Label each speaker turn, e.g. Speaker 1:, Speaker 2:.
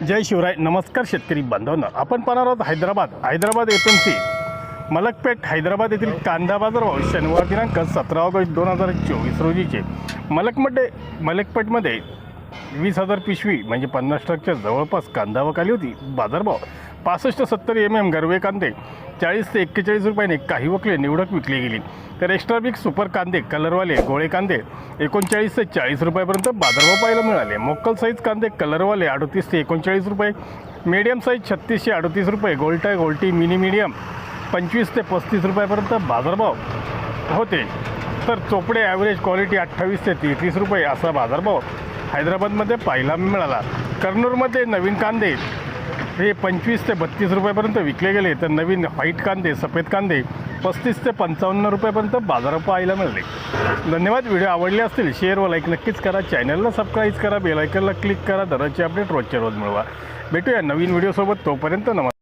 Speaker 1: जय शिवराय नमस्कार शेतकरी बांधवांना. आपण पाहणार आहोत Hyderabad. Hyderabad F M C Malakpet Hyderabad येथील कांदा बाजार भाव शनिवार दिनांक सतरा ऑगस्ट दोन हजार चोवीस रोजीचे. मलकमध्ये मलकपेठमध्ये वीस हजार पिशवी म्हणजे पन्नास ट्रकच्या जवळपास कांदा वकाली होती. बाजारभाव पासष्ट सत्तर एम एम गरवे कांदे चाळीस ते एक्केचाळीस रुपयाने काही वकले निवडक विकली गेली. तर एक्स्ट्रा बिग सुपर कांदे कलरवाले गोळे कांदे एकोणचाळीस ते चाळीस रुपयापर्यंत बाजारभाव पाहायला मिळाले. मोक्कल साईज कांदे कलरवाले अडतीस ते एकोणचाळीस रुपये मीडियम साईज छत्तीसशे अडतीस रुपये गोल्टा गोल्टी मिनी मीडियम पंचवीस ते पस्तीस रुपयापर्यंत बाजारभाव होते. तर चोपडे ॲव्हरेज क्वालिटी अठ्ठावीस ते तेहतीस रुपये असा बाजारभाव हैदराबादमध्ये पाहायला मिळाला. कर्नूरमध्ये नवीन कांदे हे पंचवीस ते बत्तीस रुपयापर्यंत विकले गेले तर नवीन व्हाईट कांदे सफेद कांदे पस्तीस ते पंचावन्न रुपयापर्यंत बाजारात पाहायला मिळाले. धन्यवाद. व्हिडिओ आवडले असतील शेअर व लाईक नक्कीच करा. चॅनलला सबस्क्राईब करा. बेलायकनला क्लिक करा. दररोजचे अपडेट रोजच्या रोज मिळवा. भेटूया नवीन व्हिडिओसोबत तोपर्यंत नमस्कार.